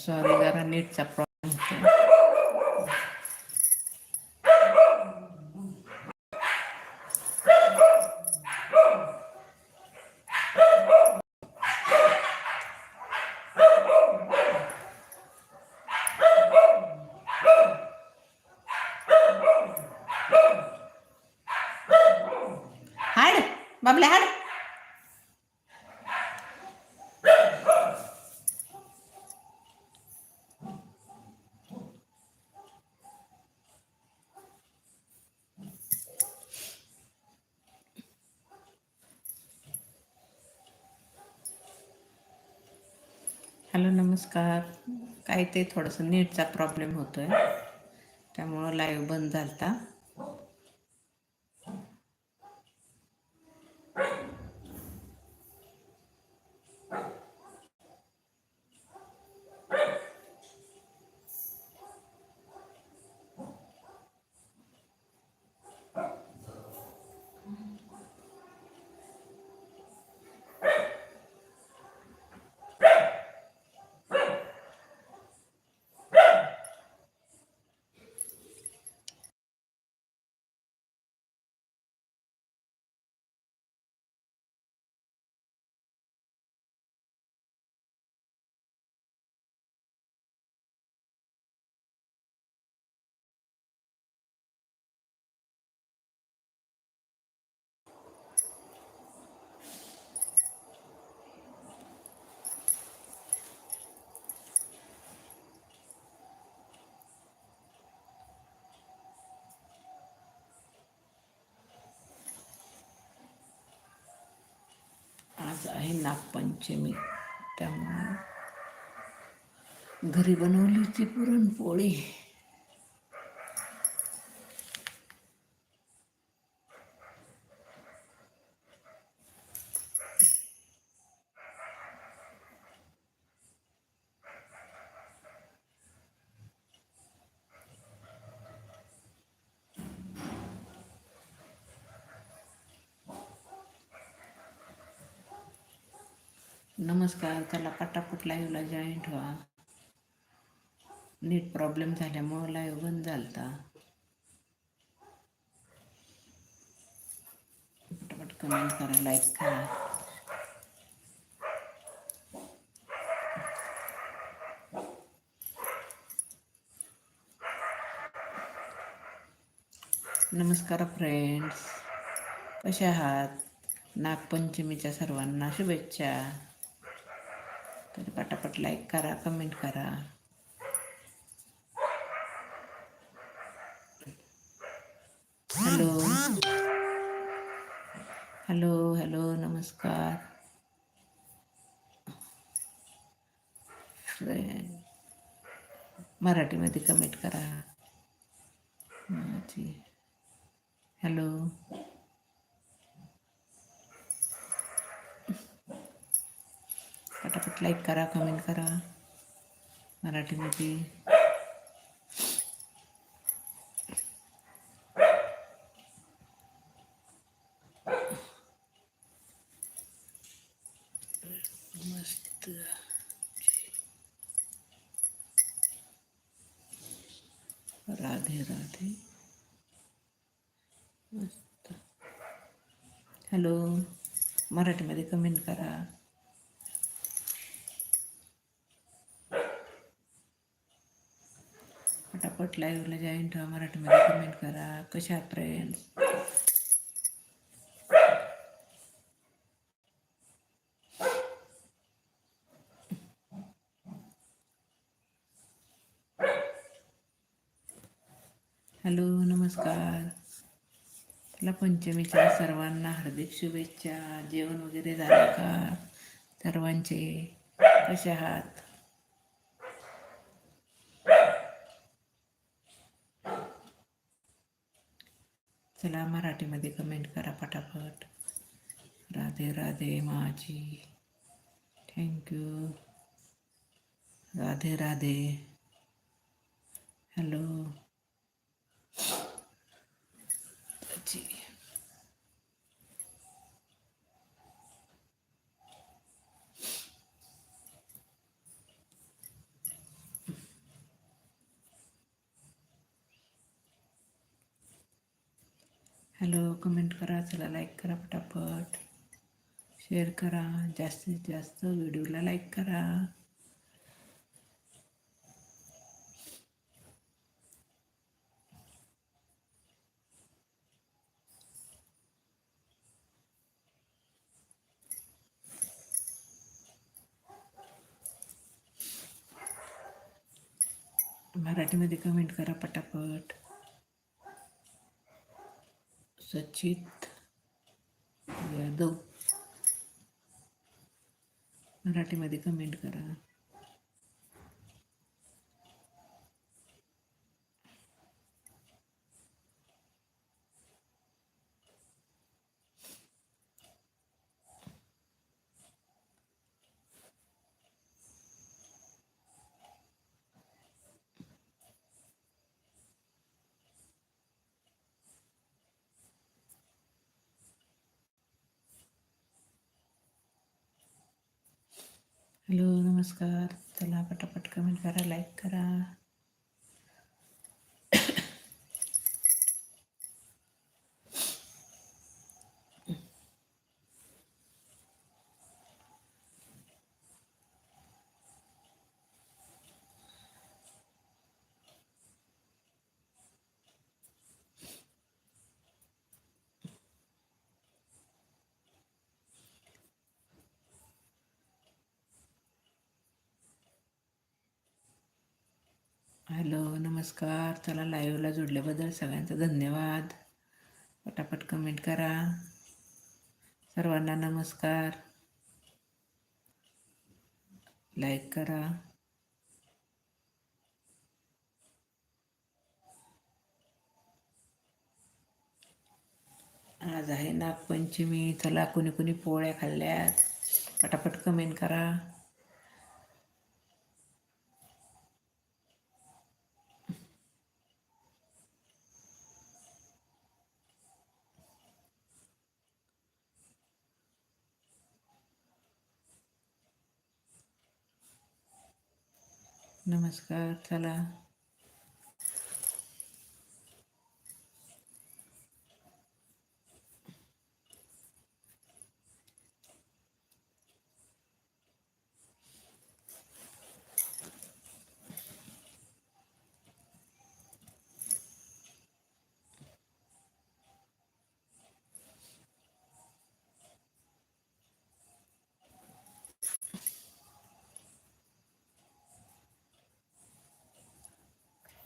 Sorry जरा नेटचा problem होतो हाड बाबले हाड हॅलो नमस्कार. काय ते थोडंसं नेटचा प्रॉब्लेम होतोय. त्यामुळं लाईव्ह बंद झालता आज आहे नागपंचमी. त्यामुळं घरी बनवली होती पुरणपोळी. नमस्कार त्याला पटापट लाईव्हला जॉईंट व्हा. नीट प्रॉब्लेम झाल्यामुळं लाईव्ह बंद झालता. पटापट कमेंट करा लाईक करा. नमस्कार फ्रेंड्स कसे आहात? नागपंचमीच्या सर्वांना शुभेच्छा. तर पटापट लाईक करा कमेंट करा. हॅलो हॅलो हॅलो नमस्कार. मराठीमध्ये कमेंट करा. हॅलो पटापट लाईक करा कमेंट करा. मराठीमध्ये. मस्त. राधे राधे. मस्त. हॅलो मराठीमध्ये कमेंट करा. पटला लाईव्हला जॉईन ठेवा मराठीमध्ये कमेंट करा. कशा आहात फ्रेंड्स हॅलो नमस्कार. तुला पंचमीच्या सर्वांना हार्दिक शुभेच्छा. जेवण वगैरे झालं का? सर्वांचे कसे आहात? चला मराठीमध्ये कमेंट करा पटापट. राधे राधे माझी thank you Radhe Radhe. Hello ji. Hello comment करा चला लाईक करा पटापट. शेअर करा जास्तीत जास्त व्हिडिओला लाईक करा. मराठीमध्ये कमेंट करा पटापट. सचित यादव. मराठीमध्ये कमेंट करा. हॅलो नमस्कार. चला पटापट कमेंट करा लाईक करा. हॅलो नमस्कार. चला लाईव्हला जोडल्याबद्दल सगळ्यांचा धन्यवाद. पटापट कमेंट करा. सर्वांना नमस्कार. लाईक करा. आज आहे नागपंचमी. चला कुणी कुणी पोळ्या खाल्ल्यात. पटापट कमेंट करा. नमस्कार चला।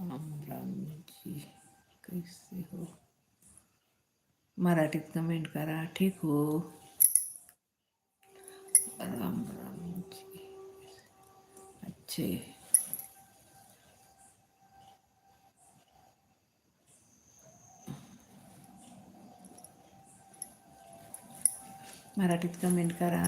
राम राम जी कैसे हो? मराठीत कमेंट करा, ठीक हो? राम राम जी अच्छे। मराठीत कमेंट करा।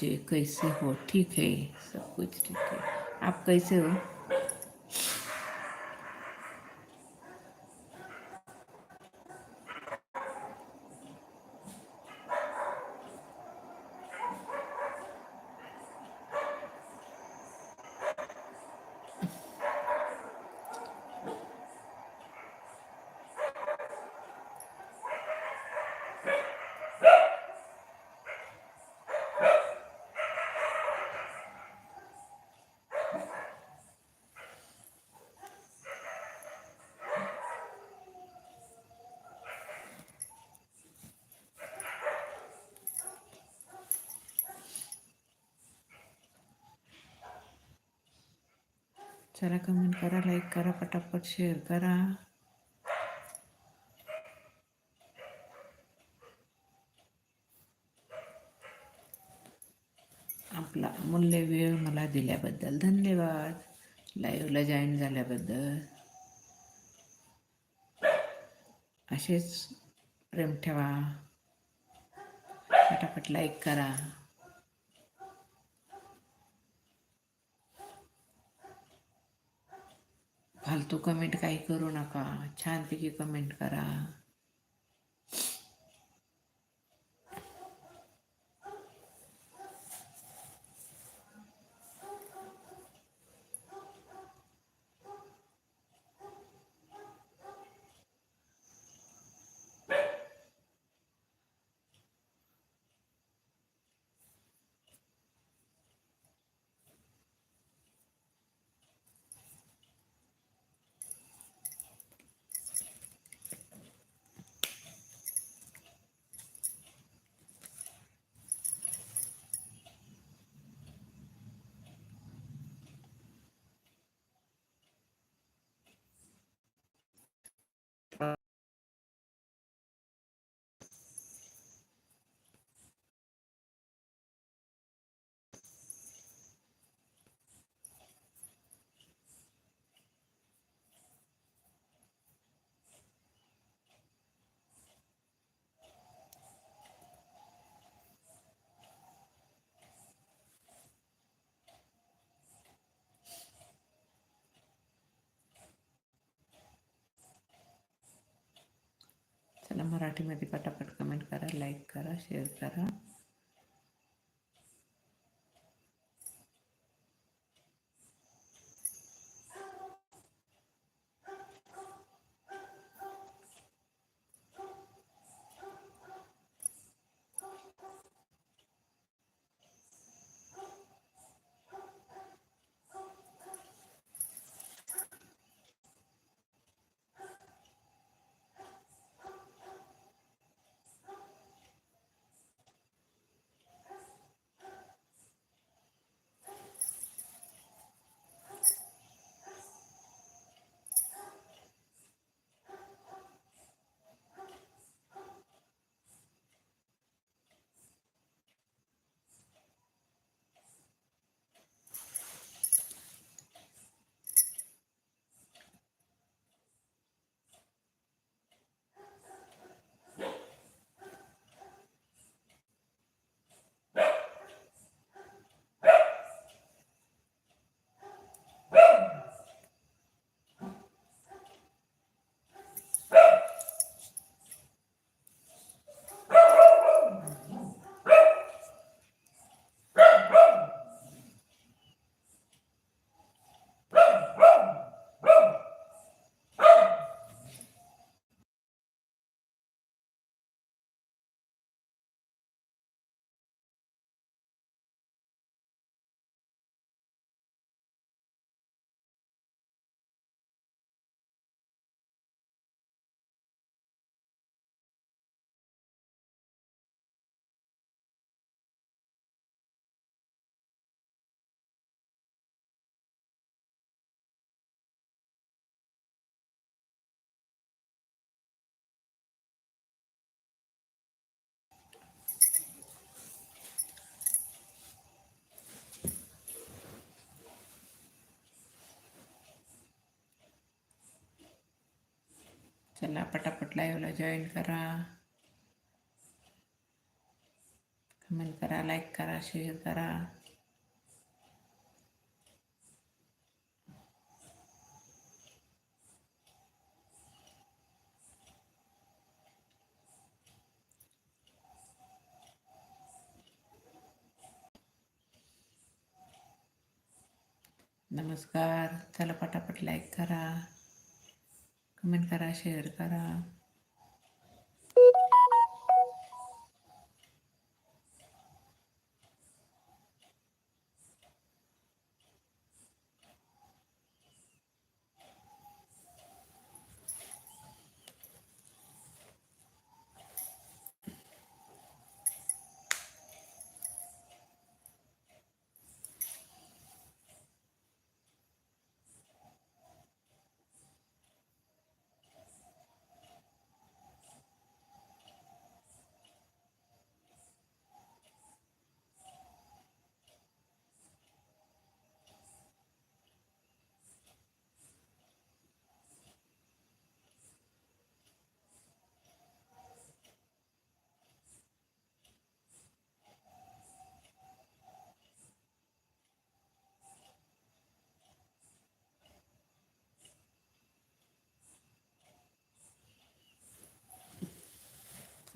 जे कैसे हो ठीक है? सब कुछ ठीक है। आप कैसे हो? चला कमेंट करा लाईक करा पटापट शेअर करा. आपला अमूल्य वेळ मला दिल्याबद्दल धन्यवाद. लाईव्हला जॉईन झाल्याबद्दल. असेच प्रेम ठेवा. पटापट लाईक करा. फालतू कमेंट काही करू नका. छानपैकी कमेंट करा. मराठीमध्ये पटापट कमेंट करा लाईक करा शेअर करा. चला पटापट लाईव्हला जॉईन करा. कमेंट करा लाईक करा शेअर करा. नमस्कार चला पटापट लाईक करा. कमेंट करा शेअर करा.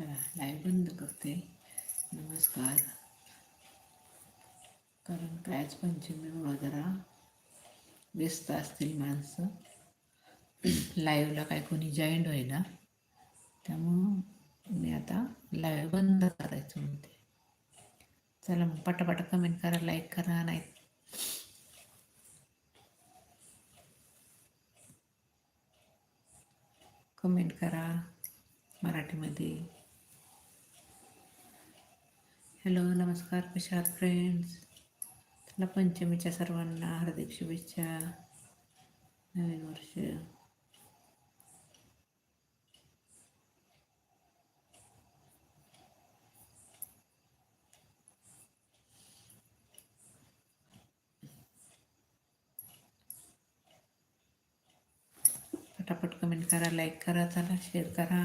लाईव्ह बंद करते. नमस्कार. कारण काय आज पंचमीमुळं जरा. व्यस्त असतील माणसं. लाईव्हला काय कोणी जॉईंट होईना. त्यामुळं मी आता लाईव्ह बंद करायचं म्हणते चला मग पटापट कमेंट करा लाईक करा नाही. कमेंट करा मराठीमध्ये. हॅलो नमस्कार कशा फ्रेंड्स चला पंचमीच्या सर्वांना हार्दिक शुभेच्छा. नवीन वर्ष. पटापट कमेंट करा लाईक करा चला शेअर करा.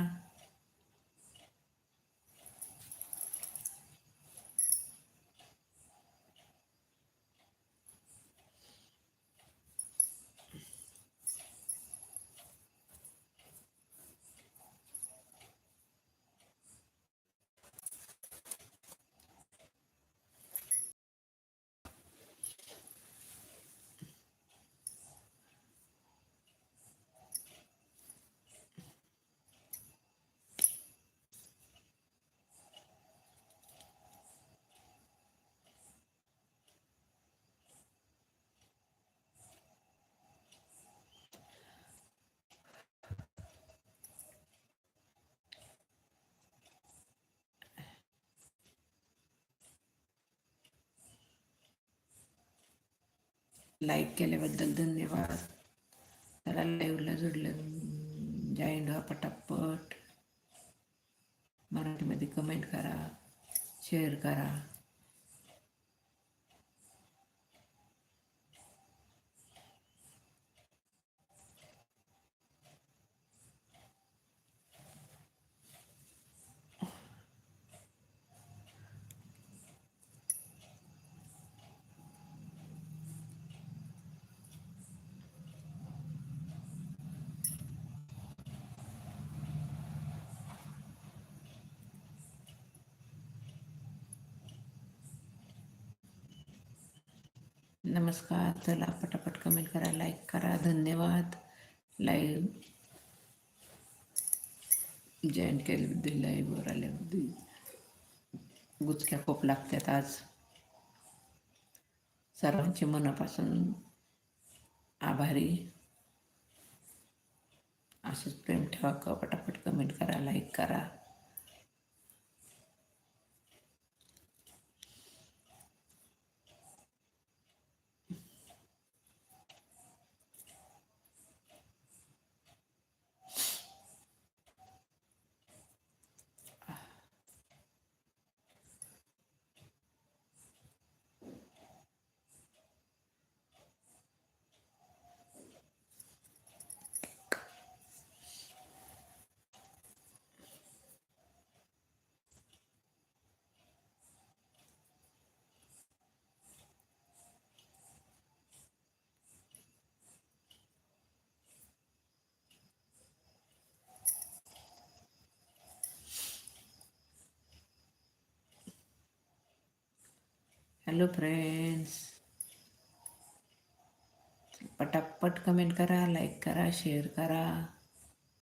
लाईक केल्याबद्दल धन्यवाद. त्याला लाईव्हला जोडलं. जॉईंट व्हा पटापट. मराठीमध्ये कमेंट करा शेअर करा. नमस्कार. चला पटापट कमेंट करा लाईक करा. धन्यवाद. लाईव्ह जॉईन केल्याबद्दल लाईव्हवर आल्याबद्दल गुचक्या खूप लागतात आज. सर्वांचे मनापासून आभारी. असंच प्रेम ठेवा का? पटापट कमेंट करा लाईक करा. हॅलो फ्रेंड्स पटापट कमेंट करा लाईक करा शेअर करा.